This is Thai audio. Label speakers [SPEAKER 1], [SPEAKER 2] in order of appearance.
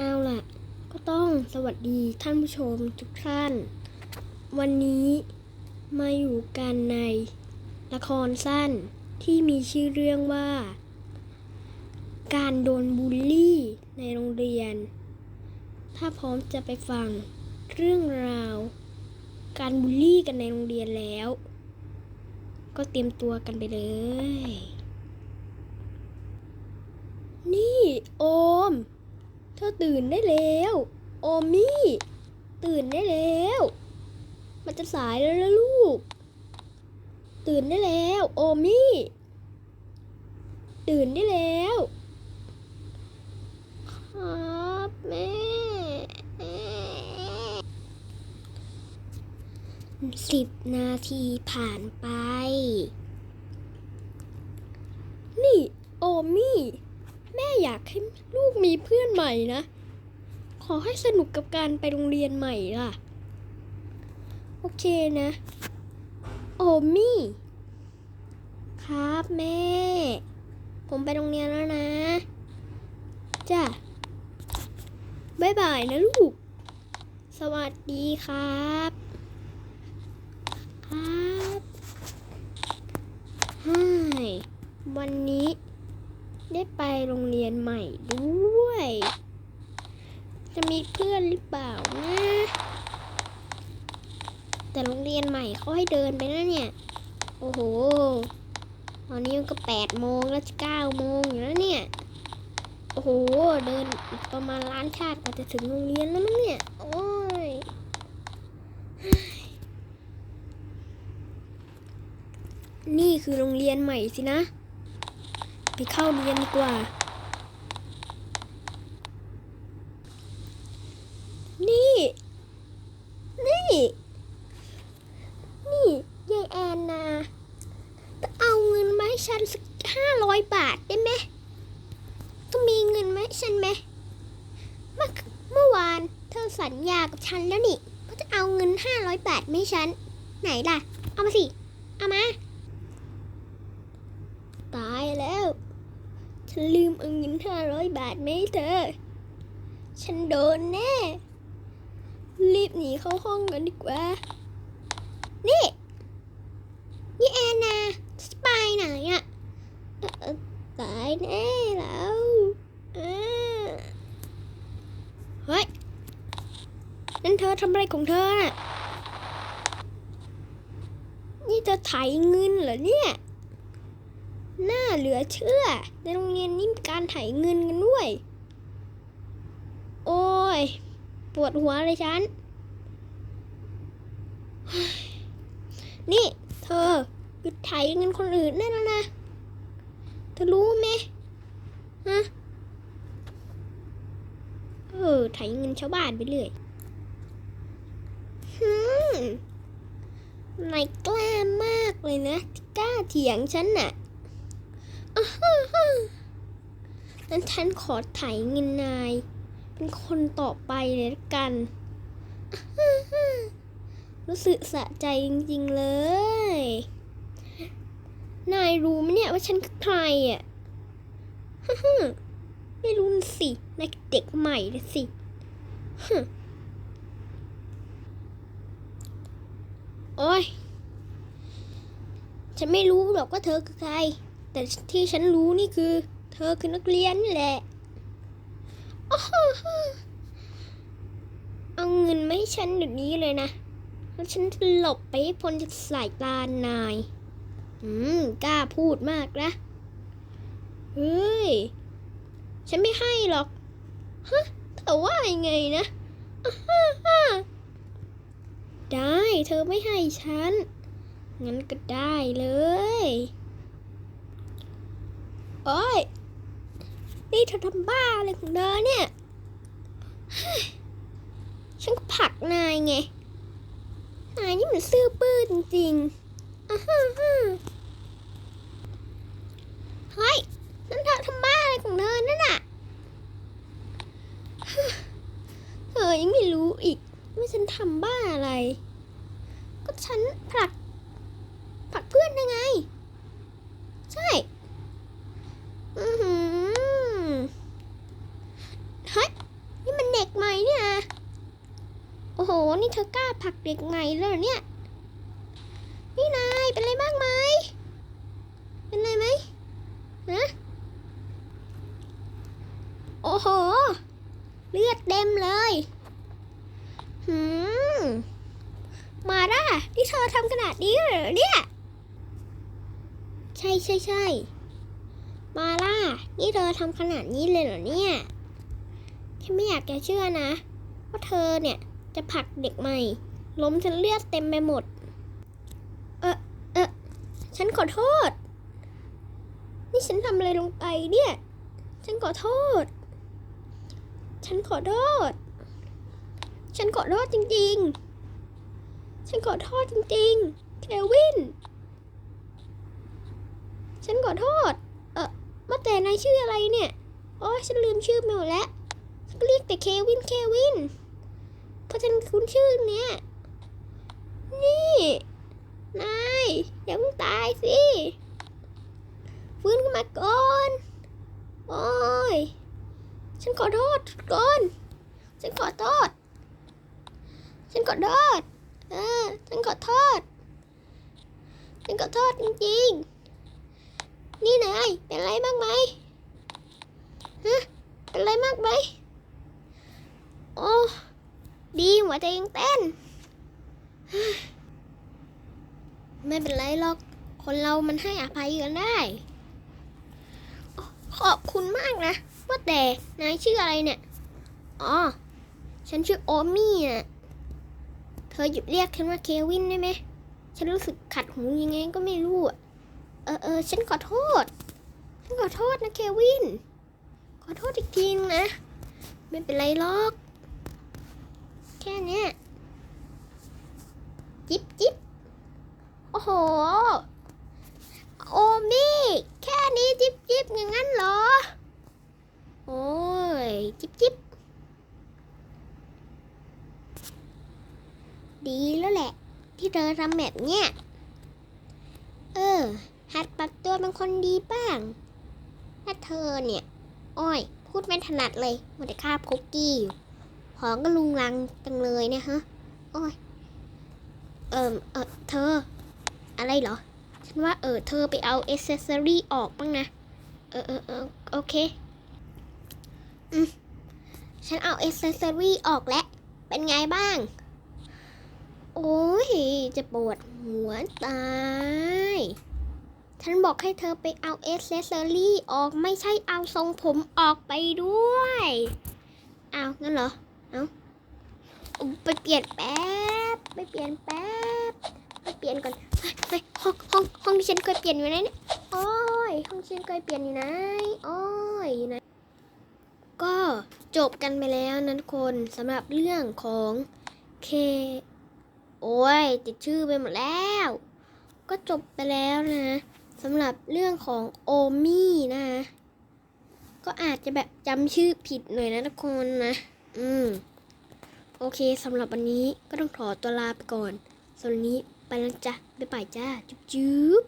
[SPEAKER 1] เอาล่ะ ก็ต้องสวัสดีท่านผู้ชมทุกท่าน วันนี้มาอยู่กันใน ละครสั้นที่มีชื่อเรื่องว่า การโดนบูลลี่ในโรงเรียน ถ้าพร้อมจะไปฟังเรื่องราว การบูลลี่กันในโรงเรียนแล้ว ก็เตรียมตัวกันไปเลย นี่โอม เธอตื่นได้แล้ว โอมี่ ตื่นได้แล้ว มันจะสายแล้วนะลูก ตื่นได้แล้ว โอมี่ ตื่นได้แล้ว ครับแม่สิบนาทีผ่านไป นี่ โอมี่ อยากให้ลูกมีเพื่อนใหม่นะ ขอให้สนุกกับการไปโรงเรียนใหม่ล่ะ โอเคนะ โอมี่ ครับแม่ ผมไปโรงเรียนแล้วนะ จ้ะบ๊ายบายนะลูก สวัสดีครับ ครับฮ่ายวันนี้ ได้ไปโรงเรียนใหม่ด้วย จะมีเพื่อนหรือเปล่านะ แต่โรงเรียนใหม่เขาให้เดินไปนะเนี่ย โอ้โห ตอนนี้มันก็แปดโมงแล้วจะเก้าโมงอยู่แล้วเนี่ย โอ้โห เดินอีกประมาณล้านชาติกว่าจะถึงโรงเรียนแล้วมั้งเนี่ย โอ้ยนี่คือโรงเรียนใหม่สินะ ไปเข้าเรียนดีกว่า นี่ นี่ นี่ยายแอนนาจะเอาเงินมาให้ฉันสักห้าร้อยบาทได้ไหมต้องมีเงินไหมฉันไหมเมื่อเมื่อวานเธอสัญญากับฉันแล้วนี่ว่าจะเอาเงินห้าร้อยบาทมาให้ฉัน ไหนล่ะ เอามาสิ เอามา ตายแล้ว ฉัน ลืมเอาเงินห้าร้อยบาทไหมเธอ ฉันโดนแน่ รีบหนีเข้าห้องกันดีกว่า นี่ยี่แอนนาสไปไหนอะเอ่อเอ่อตายแน่แล้วเฮ้ย นั่นเธอทำอะไรของเธอน่ะ นี่จะไถเงินเหรอเนี่ย เหลือเชื่อ ในโรงเรียนนี่มีการไถเงินกันด้วย โอ้ย ปวดหัวเลยฉัน นี่ เธอหยุดไถเงินคนอื่นได้แล้วนะ เธอรู้ไหมฮะ เออ ไถเงินชาวบ้านไปเรื่อยฮึมนายกล้ามากเลยนะ กล้าเถียงฉันน่ะ นั้นฉันขอไถเงินนาย เป็นคนต่อไปเลยกัน รู้สึกสะใจจริงๆเลย นายรู้ไหมเนี่ยว่าฉันคือใครอะฮ่าฮ่าไม่รู้สินายเด็กใหม่เลยสิฮึโอ้ย ฉันไม่รู้หรอกว่าเธอคือใคร แต่ที่ฉันรู้นี่คือ เธอคือนักเรียนแหละเอาเงินมาให้ฉันเดี๋ยวนี้เลยนะแล้วฉันจะหลบไปให้พ้นจากสายตานาย อืมกล้าพูดมากนะเฮ้ย ฉันไม่ให้หรอก ฮะแต่ว่ายังไงนะอ้าฮ่าฮ่าได้เธอไม่ให้ฉัน งั้นก็ได้เลย โอ้ย นี่เธอทำบ้าอะไรของเธอเนี่ย ฉันก็ผลักนายไง นายนี่มันซื่อบื้อจริงๆอ่าฮ่าฮ่าเฮ้ย นั่นเธอทำบ้าอะไรของเธอนั่นน่ะฮ่าเธอยังไม่รู้อีกว่าฉันทำบ้าอะไร ก็ฉันผลัก ผลักเพื่อนยังไง ใช่ อือหือเฮ้ยนี่ โห นี่เผักเด็กใหม่เลยเหรอเนี่ย นี่นายเป็นไรบ้างไหม เป็นไรไหมฮะ โอ้โห เลือดเต็มเลยหืม มาด้านี่เธอทำขนาดนี้เลยเหรอเนี่ย ใช่ใช่ใช่มาล่า นี่เธอทำขนาดนี้เลยเหรอเนี่ย ฉันไม่อยากจะเชื่อนะ ว่าเธอเนี่ยจะผลักเด็กใหม่ ล้มจนเลือดเต็มไปหมด เออเออฉันขอโทษ นี่ฉันทำอะไรลงไปเนี่ย ฉันขอโทษ ฉันขอโทษ ฉันขอโทษจริง ๆ ฉันขอโทษจริงๆ เควิน ฉันขอโทษ เออมาแต่นายชื่ออะไรเนี่ยโอ้ยฉันลืมชื่อไปหมดแล้ว เรียกแต่เควิน เควิน เพราะฉันคุ้นชื่อเนี้ย นี่ นายอย่าเพิ่งตายสิ ฟื้นขึ้นมาก่อน โอ้ย ฉันขอโทษก่อน ฉันขอโทษ ฉันขอโทษ เออ ฉันขอโทษ ฉันขอโทษจริงๆ นี่นายเป็นไรบ้างไหมฮะ เป็นไรมากไหมโอ้ ดีหัวใจยังเต้น ไม่เป็นไรหรอก คนเรามันให้อภัยกันได้ ขอบคุณมากนะ ว่าแต่นายชื่ออะไรเนี่ย อ๋อ ฉันชื่อโอมี่น่ะ เธอหยุดเรียกฉันว่าเควินได้ไหม ฉันรู้สึกขัดหูยังไงก็ไม่รู้อะเออเออฉันขอโทษ ฉันขอโทษนะเควิน ขอโทษอีกทีนึงนะไม่เป็นไรหรอก แค่เนี้ย จิ๊บจิ๊บโอ้โห โอมี่ แค่นี้จิ๊บจิ๊บอย่างนั้นเหรอ โอ้ย จิ๊บจิ๊บดีแล้วแหละ ที่เธอทำแบบเนี้ย เออ หัดปรับตัวเป็นคนดีบ้าง ถ้าเธอเนี่ย อ้อย พูดไม่ถนัดเลยมันจะคาบคุกกี้อยู่ของก็ลุงลังจังเลยเนี่ยฮะ โอ้ย เอิมเออเธอ อะไรเหรอ ฉันว่าเออเธอไปเอาเอเซสซอรี่ออกบ้างนะ เออเออเออโอเค อืม ฉันเอาเอเซสซอรี่ออกแล้ว เป็นไงบ้าง โอ้ย จะปวดหัวตาย ฉันบอกให้เธอไปเอาเอเซสซอรี่ออกไม่ใช่เอาทรงผมออกไปด้วย เอางั้นเหรอ เอาเอาไปเปลี่ยนแป๊บ บไปเปลี่ยนแป๊บไปเปลี่ยนก่อนไปห้องห้องห้องที่ฉันเคยเปลี่ยนอยู่ไหนเนี่ยโอ้ยห้องที่ฉันเคยเปลี่ยนอยู่ไหนโอ้ยอยู่ไหนก็จบกันไปแล้วนะทุกคนสำหรับเรื่องของเคโอ้ยติดชื่อไปหมดแล้ว ก็จบไปแล้วนะสำหรับเรื่องของโอมี่นะก็อาจจะแบบจำชื่อผิดหน่อยนะทุกคนนะ อืม โอเคสำหรับวันนี้ก็ต้องขอตัวลาไปก่อนสำหรับวันนี้ไปแล้วจ้ะบ๊ายบายจ้า จุ๊บจุ๊บ